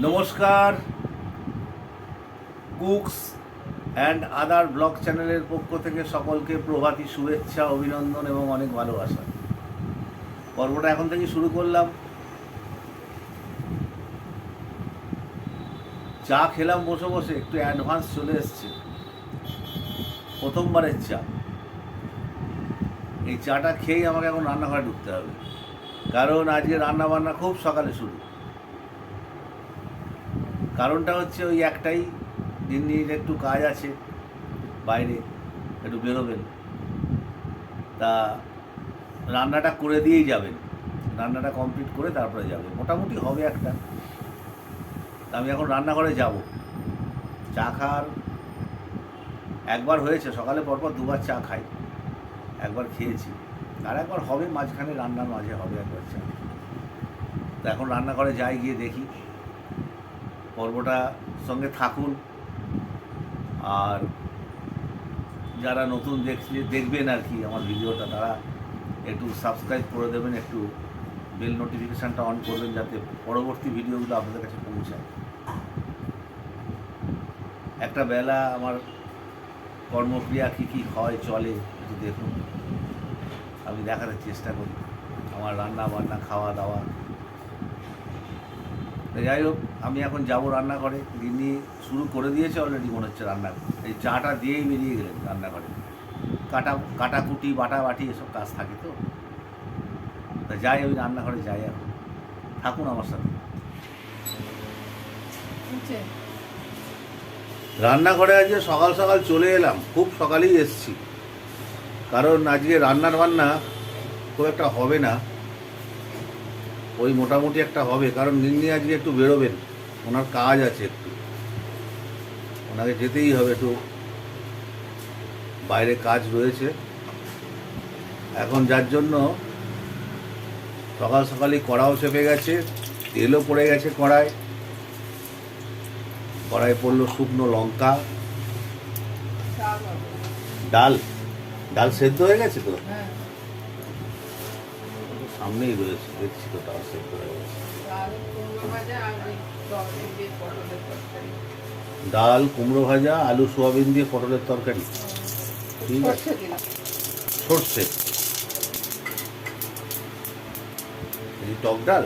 নমস্কার। Cooks and other blog চ্যানেলের পক্ষ থেকে সকলকে প্রভাতী শুভেচ্ছা, অভিনন্দন এবং অনেক ভালোবাসা। পর্বটা এখন থেকে শুরু করলাম। চা খেলাম বসে বসে, একটু অ্যাডভান্স চলে এসছে। প্রথমবারের চা। এই চাটা খেয়েই আমাকে এখন রান্নাঘরে ঢুকতে হবে। কারণ আজকে রান্না বান্না খুব সকালে শুরু। কারণটা হচ্ছে ওই একটাই, দিন দিন একটু কাজ আছে বাইরে, একটু বেরোবেন। তা রান্নাটা করে দিয়েই যাবেন। রান্নাটা কমপ্লিট করে তারপরে যাবে মোটামুটি হবে একটা। তা আমি এখন রান্নাঘরে যাব। চা খাওয়ার একবার হয়েছে, সকালে পরপর দুবার চা খাই। একবার খেয়েছি। আর একবার হবে, মাঝখানে রান্নার মাঝে হবে একবার চা। তা এখন রান্নাঘরে যাই, গিয়ে দেখি। পর্বটা সঙ্গে থাকুন। আর যারা নতুন দেখছে, দেখবেন আর কি আমার ভিডিওটা, তারা একটু সাবস্ক্রাইব করে দেবেন, একটু বেল নোটিফিকেশানটা অন করবেন যাতে পরবর্তী ভিডিওগুলো আপনাদের কাছে পৌঁছায়। একটা বেলা আমার কর্মক্রিয়া কী কী হয়, চলে, একটু দেখুন। আমি দেখাতে চেষ্টা করি। আমার রান্না বান্না খাওয়া দাওয়া যাই হোক আমি এখন যাব রান্নাঘরে। দিদি শুরু করে দিয়েছে অলরেডি মনে হচ্ছে রান্না। এই চাটা দিয়েই বেরিয়ে গেলেন রান্নাঘরে। কাটা কাটাকুটি বাটা বাটি এসব কাজ থাকে তো। তা যাই ওই রান্নাঘরে যাই এখন। থাকুন আমার সাথে। হচ্ছে রান্নাঘরে আজকে সকাল সকাল চলে এলাম। খুব সকালেই এসছি। কারণ আজকে রান্নার বান্না খুব একটা হবে না। ওই মোটামুটি একটা হবে কারণ নিন্নি আজকে একটু বেরোবেন ওনার কাজ আছে একটু। ওনাকে যেতেই হবে একটু। বাইরে কাজ রয়েছে। এখন যার জন্য সকাল সকালই কড়াও চেপে গেছে তেলও পড়ে গেছে কড়ায়। কড়াই পড়ল শুকনো লঙ্কা। ডাল? ডাল সেদ্ধ হয়ে গেছে তো? হ্যাঁ। সামনেই রয়েছে দেখছি তো হয়ে ডাল কুমড়ো ভাজা ডাল কুমড়ো আলু সোয়াবিন দিয়ে পটলের তরকারি। ঠিক আছে। সর্ষে এই টক ডাল?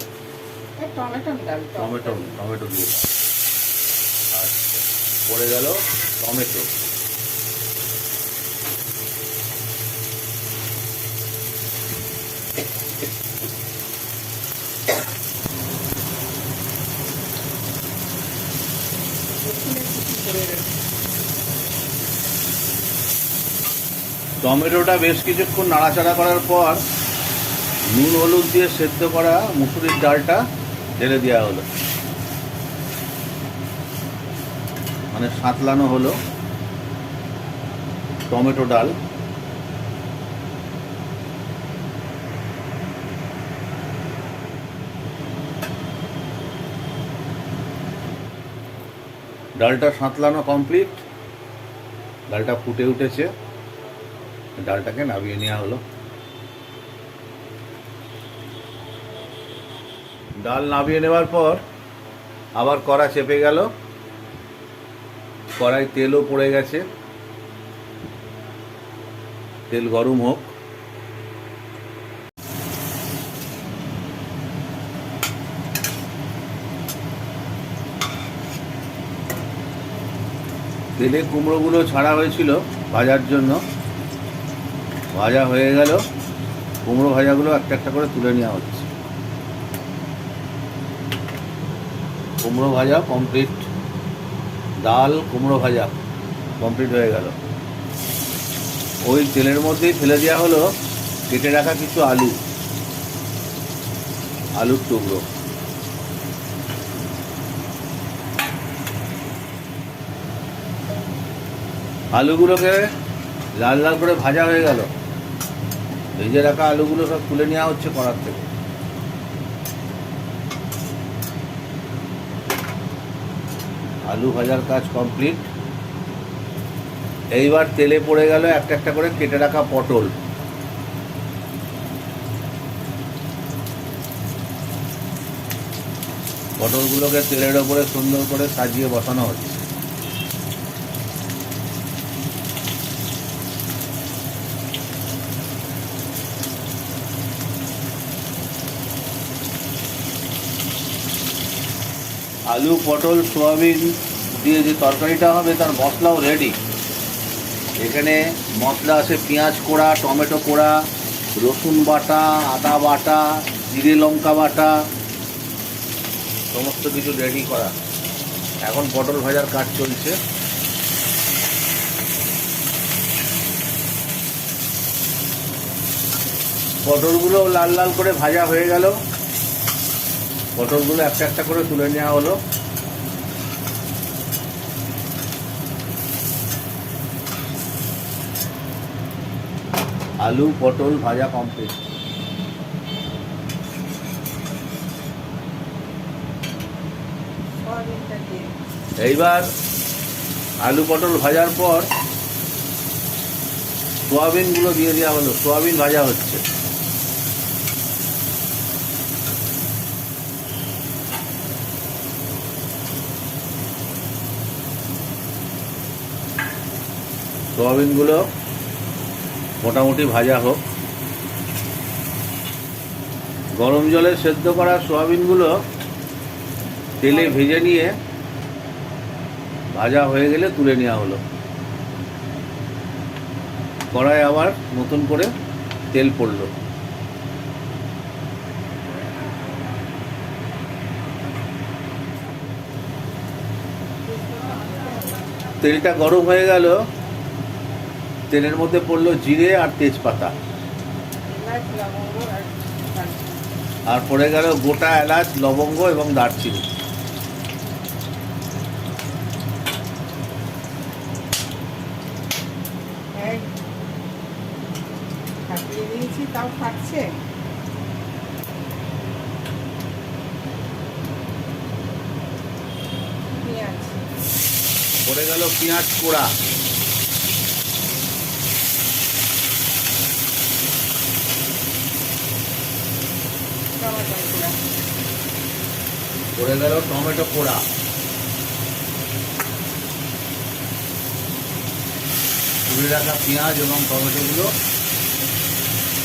টমেটো টমেটো টমেটো দিয়ে। আচ্ছা। পড়ে গেল টমেটো। টমেটোটা বেশ কিছুক্ষণ নাড়াচাড়া করার পর নুন, হলুদ দিয়ে সেদ্ধ করা মুসুরির ডালটা ঢেলে দেওয়া হলো। মানে সাঁতলানো হলো টমেটো ডাল। ডালটা সাঁতলানো কমপ্লিট। ডালটা ফুটে উঠেছে। ডালটাকে নামিয়ে নেওয়া হলো। ডাল নামিয়ে নেওয়ার পর আবার কড়া চেপে গেল। কড়াই তেলও পড়ে গেছে। তেল গরম হোক। তেলে কুমড়োগুলো ছাড়া হয়েছিল ভাজার জন্য। ভাজা হয়ে গেল। কুমড়ো ভাজাগুলো একটা একটা করে তুলে নেওয়া হচ্ছে। কুমড়ো ভাজা কমপ্লিট ডাল, কুমড়ো ভাজা কমপ্লিট হয়ে গেল। ওই তেলের মধ্যেই ফেলে দেওয়া হলো কেটে রাখা কিছু আলু, আলুর টুকরো। আলুগুলোকে লাল লাল করে ভাজা হয়ে গেল। ভেজে রাখা আলুগুলো সব তুলে নেওয়া হচ্ছে কড়ার থেকে। আলু ভাজার কাজ কমপ্লিট। এইবার তেলে পড়ে গেল একটা একটা করে কেটে রাখা পটল। পটলগুলোকে তেলের ওপরে সুন্দর করে সাজিয়ে বসানো হচ্ছে। আলু, পটল, সোয়াবিন দিয়ে যে তরকারিটা হবে, তার মশলাও রেডি এখানে মশলা আছে পেঁয়াজ কোড়া, টমেটো কোড়া, রসুন বাটা, আদা বাটা, জিরে লঙ্কা বাটা, সমস্ত কিছু রেডি করা। এখন পটল ভাজার কাজ চলছে। পটলগুলো লাল লাল করে ভাজা হয়ে গেল। পটলগুলো একটা একটা করে তুলে নেওয়া হলো। আলু, পটল ভাজা কমপ্লিট এইবার আলু, পটল ভাজার পর সোয়াবিনগুলো দিয়ে দেওয়া হলো। সোয়াবিন ভাজা হচ্ছে। সোয়াবিনগুলো মোটামুটি ভাজা হোক। গরম জলে সেদ্ধ করা সোয়াবিনগুলো তেলে ভেজে নিয়ে ভাজা হয়ে গেলে তুলে নেওয়া হলো। কড়াই আবার নতুন করে তেল পড়ল। তেলটা গরম হয়ে গেল। তেলের মধ্যে পড়ল জিরে আর তেজপাতা। আর। পড়ে গেল গোটা এলাচ লবঙ্গ এবং দারচিনি। তাও ফাটছে? পড়ে গেল পেঁয়াজ পোড়া পড়ে গেল টমেটো পোড়া। তুলে রাখা পেঁয়াজ এবং টমেটোগুলো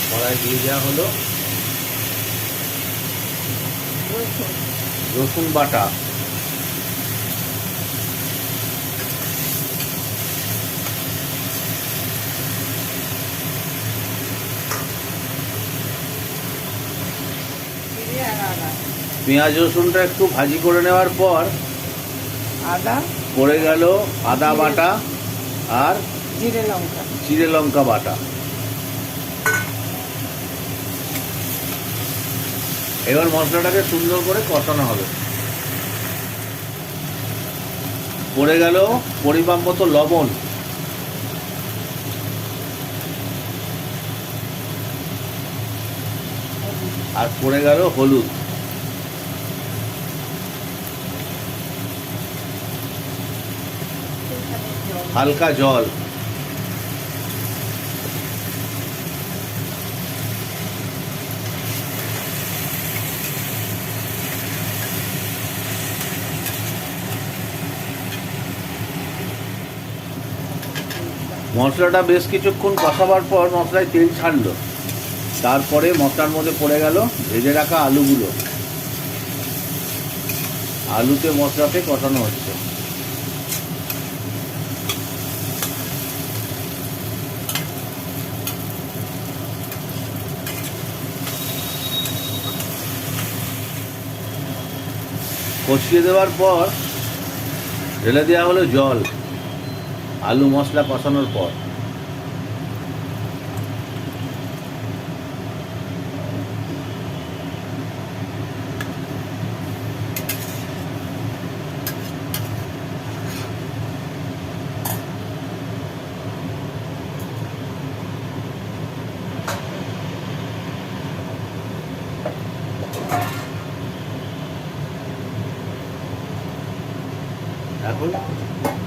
কড়াই দিয়ে দেওয়া হলো। রসুন বাটা। পেঁয়াজ রসুনটা একটু ভাজি করে নেওয়ার পর আদা। পড়ে গেল আদা বাটা আর জিরে লঙ্কা। জিরে লঙ্কা বাটা। এবার মশলাটাকে সুন্দর করে কষানো হবে। পড়ে গেল পরিমাণ মতো লবণ। আর পড়ে গেল হলুদ সেইখানে জল হালকা জল। মশলাটা বেশ কিছুক্ষণ কষাবার পর মশলায় তেল ছাড়লো। তারপরে মশলার মধ্যে পড়ে গেল ভেজে রাখা আলুগুলো। আলুতে মশলাতে কষানো হচ্ছে। কষিয়ে দেওয়ার পর ঢেলে দেওয়া হলো জল আলু মশলা কষানোর পর এখন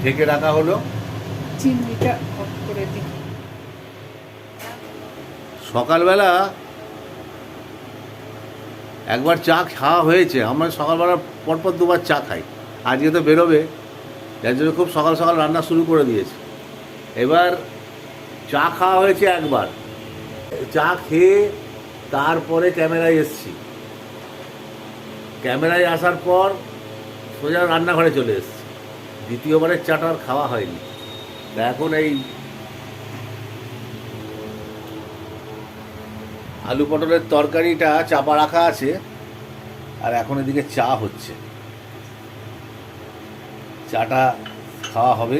ঢেকে রাখা হলো। চিমনিটা অফ করে দিই। সকালবেলা একবার চা খাওয়া হয়েছে। আমরা সকালবেলা পরপর দুবার চা খাই। আজকে তো বেরোবে। যার জন্য খুব সকাল সকাল রান্না শুরু করে দিয়েছে। এবার চা খাওয়া হয়েছে একবার। চা খেয়ে তারপরে ক্যামেরায় এসছি। ক্যামেরায় আসার পর সোজা রান্নাঘরে চলে এসছি। দ্বিতীয়বারের চাটা আর খাওয়া হয়নি। তা এখন এই আলু পটলের তরকারিটা চাপা রাখা আছে, আর এখন এদিকে চা হচ্ছে। চাটা খাওয়া হবে,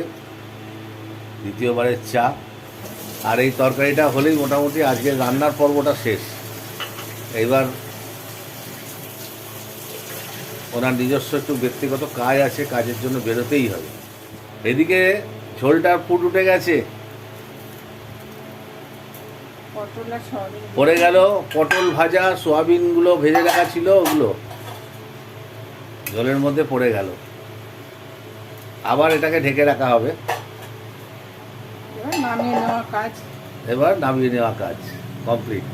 দ্বিতীয়বারের চা। আর এই তরকারিটা হলেই মোটামুটি আজকে রান্নার পর্বটা শেষ। এইবার ওনার নিজস্ব একটু ব্যক্তিগত কাজ আছে কাজের জন্য বেরোতেই হবে। এদিকে ঝোলটার ফুট উঠে গেছে। পড়ে গেল পটল ভাজা সোয়াবিনগুলো ভেজে রাখা ছিল ওগুলো। জলের মধ্যে পড়ে গেল। আবার এটাকে ঢেকে রাখা হবে। এবার নামিয়ে নেওয়া কাজ কমপ্লিট।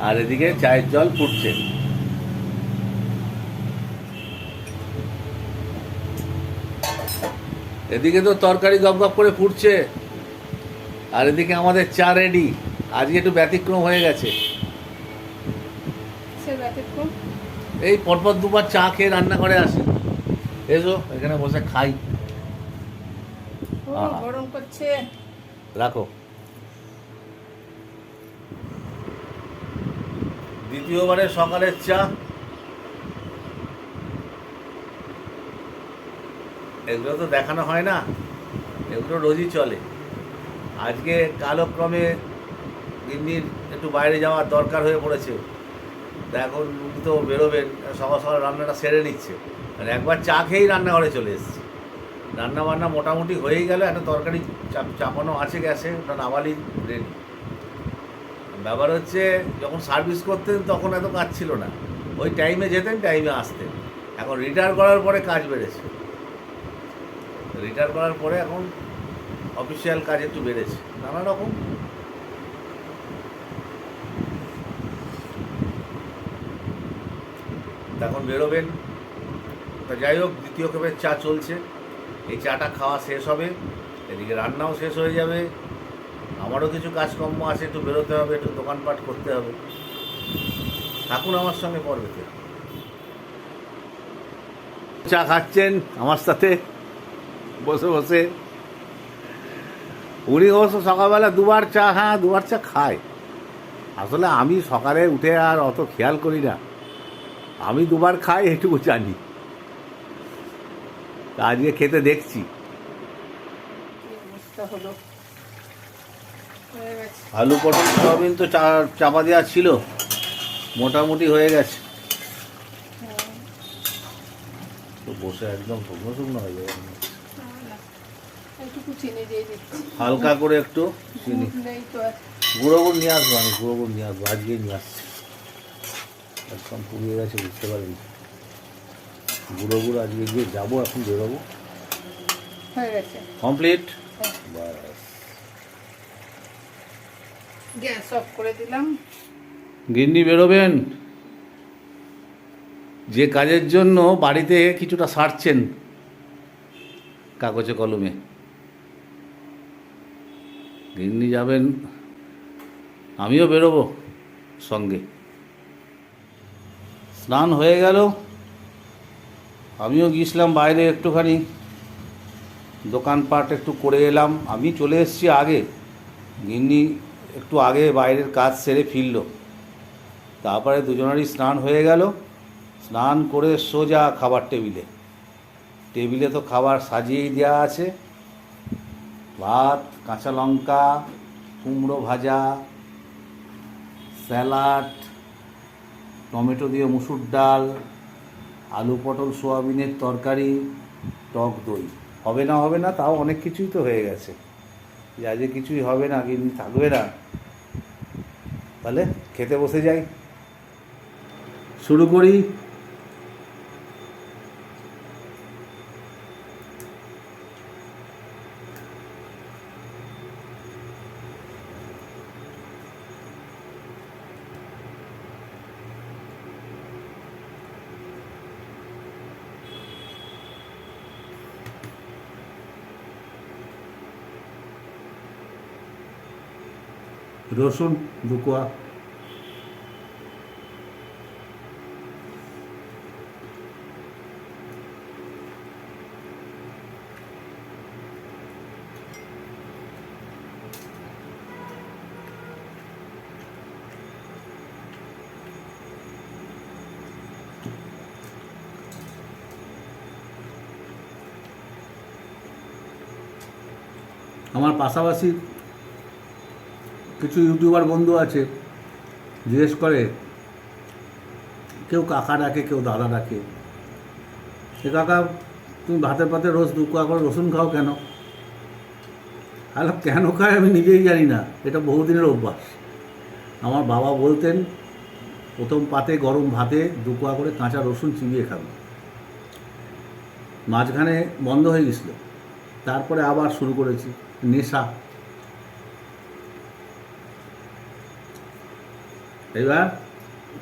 আর এদিকে চায়ের জল ফুটছে। এদিকে তো তরকারি গপ গপ করে ফুটছে আর এদিকে আমাদের চা রেডি আজকে একটু ব্যতিক্রম হয়ে গেছে। সে ব্যতিক্রম? এই পরপর দুবার চা খেয়ে রান্না করে আসি। এসো এখানে বসে খাই। গরম করছে। রাখো। দ্বিতীয়বারের সকালের চা। এগুলো তো দেখানো হয় না। এগুলো রোজই চলে। আজকে কালক্রমে গিন্নির একটু বাইরে যাওয়ার দরকার হয়ে পড়েছে। তা এখন উনি তো বেরোবেন সকাল সকাল রান্নাটা সেরে নিচ্ছে। আর একবার চা খেয়েই রান্নাঘরে চলে এসেছে। রান্না বান্না মোটামুটি হয়েই গেল, একটা তরকারি চাপ- চাপানো আছে গ্যাসে, ওটা নামালি রেডি ব্যাপার হচ্ছে, যখন সার্ভিস করতেন তখন এত কাজ ছিল না। ওই টাইমে যেতেন টাইমে আসতেন। এখন রিটায়ার করার পরে কাজ বেড়েছে। রিটায়ার করার পরে এখন অফিসিয়াল কাজ একটু বেড়েছে। নানা রকম। তখন বেরোবেন। তা যাই হোক, দ্বিতীয় কাপের চা চলছে। এই চাটা খাওয়া শেষ হবে। এদিকে রান্নাও শেষ হয়ে যাবে। আমারও কিছু কাজকর্ম আছে, একটু বেরোতে হবে, একটু দোকানপাট করতে হবে। থাকুন আমার সঙ্গে পর্বেতে চা খাচ্ছেন আমার সাথে। বসে বসে। উনি অবশ্য সকালবেলা দুবার চা হ্যাঁ দুবার চা খায়। আসলে আমি সকালে উঠে আর অত খেয়াল করি না। আমি দুবার খাই এটুকু জানি। আজকে খেতে দেখছি। আলু পটল সয়াবিন তো চাপা দেওয়া ছিল। মোটামুটি হয়ে গেছে। হ্যাঁ, তো বসে একদম শুকনো শুকনো হয়ে যাবে। একটুকু চিনি দিয়ে দিচ্ছি। হালকা করে একটু চিনি। গুঁড়ো গুড় নিয়ে আসব আমি গুঁড়ো গুড় নিয়ে আসব আজকে নিয়ে আসছি। একদম পুড়িয়ে গেছে বুঝতে পারিনি। গুঁড়ো গুড় আজকে গিয়ে যাব এখন বেরোবো। হয়ে গেছে। কমপ্লিট? হ্যাঁ। বাস। গ্যাস অফ করে দিলাম। গিন্নি বেরোবেন? যে কাজের জন্য বাড়িতে কিছুটা সারছেন কাগজে কলমে। গিন্নি যাবেন, আমিও বেরোবো সঙ্গে। স্নান হয়ে গেল, আমিও গিয়েছিলাম বাইরে একটুখানি। দোকানপাট একটু করে এলাম, আমি চলে এসেছি আগে। গিন্নি একটু আগে বাইরের কাজ সেরে ফিরল। তারপরে দুজনেরই স্নান হয়ে গেল। স্নান করে সোজা খাবার টেবিলে। টেবিলে তো খাবার সাজিয়েই দেওয়া আছে। ভাত, কাঁচা লঙ্কা, কুমড়ো ভাজা, স্যালাড, টমেটো দিয়ে মুসুর ডাল, আলু পটল, সোয়াবিনের তরকারি, টক দই। হবে না হবে না, তাও অনেক কিছুই তো হয়ে গেছে। যে কিছুই হবে না কিন্তু থাকবে না, তাহলে খেতে বসে যাই। শুরু করি। রসুন দু আমার পাশাপাশি কিছু ইউটিউবার বন্ধু আছে, জিজ্ঞেস করে, কেউ কাকা ডাকে, কেউ দাদা ডাকে। সে কাকা, তুমি ভাতের পাতে রোজ দু করে রসুন খাও কেন? আরে কেন খায় আমি নিজেই জানি না, এটা বহুদিনের অভ্যাস। আমার বাবা বলতেন, প্রথম পাতে গরম ভাতে দু করে কাঁচা রসুন চিবিয়ে খাবে। মাঝখানে বন্ধ হয়ে গেছিল। তারপরে আবার শুরু করেছি, নেশা। এবার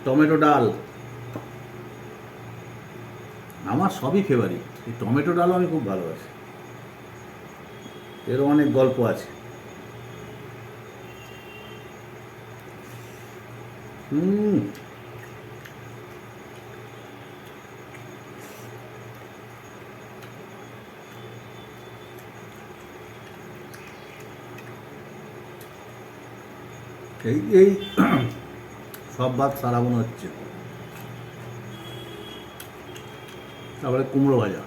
টমেটো ডাল। আমার সবই ফেভারিট এই টমেটো ডালও আমি খুব ভালোবাসি। এরও অনেক গল্প আছে। এই এই সব ভাত সারা মনে হচ্ছে। তারপরে কুমড়ো ভাজা।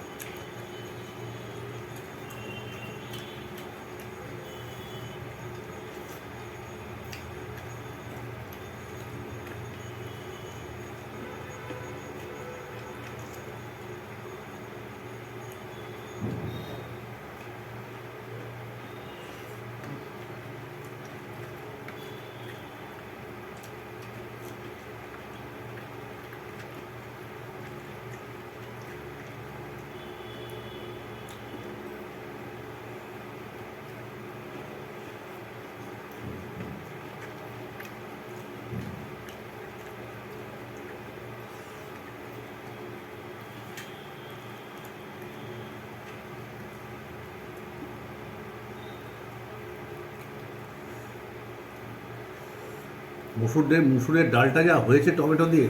মুসুর মুসুরের ডালটা যা হয়েছে টমেটো দিয়ে।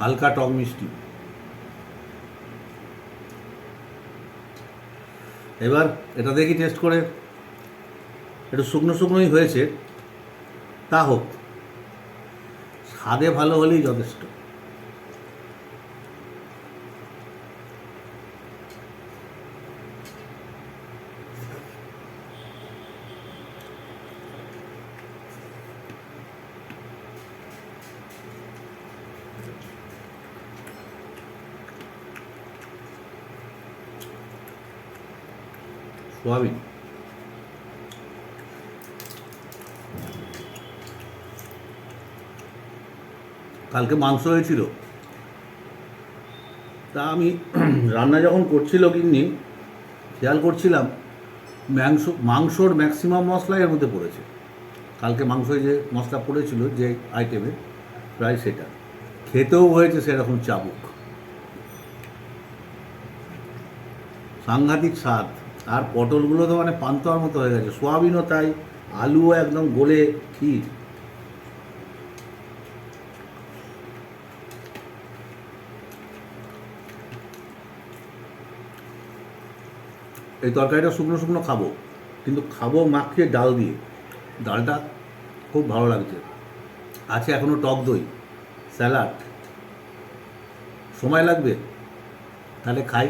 হালকা টক মিষ্টি। এবার এটা দেখি টেস্ট করে। একটু শুকনো শুকনোই হয়েছে। তা হোক। স্বাদে ভালো হলেই যথেষ্ট। সোয়াবিন। কালকে মাংস হয়েছিল। তা আমি রান্না যখন করছিল কিন্নি খেয়াল করছিলাম মাংস মাংসর ম্যাক্সিমাম মশলা এর মধ্যে পড়েছে। কালকে মাংসয় যে মশলা পড়েছিল যে আইটেমে প্রায় সেটা। খেতেও হয়েছে সেরকম চাবুক। সাংঘাতিক স্বাদ। আর পটলগুলো তো মানে পান্তোয়ার মতো হয়ে গেছে। সোয়াবিনও তাই, আলুও একদম গলে ক্ষীর। এই তরকারিটা শুকনো শুকনো খাব, কিন্তু খাব মাখিয়ে ডাল দিয়ে। ডালটা খুব ভালো লাগছে। আছে এখনও টক দই, স্যালাড। সময় লাগবে? তাহলে খাই।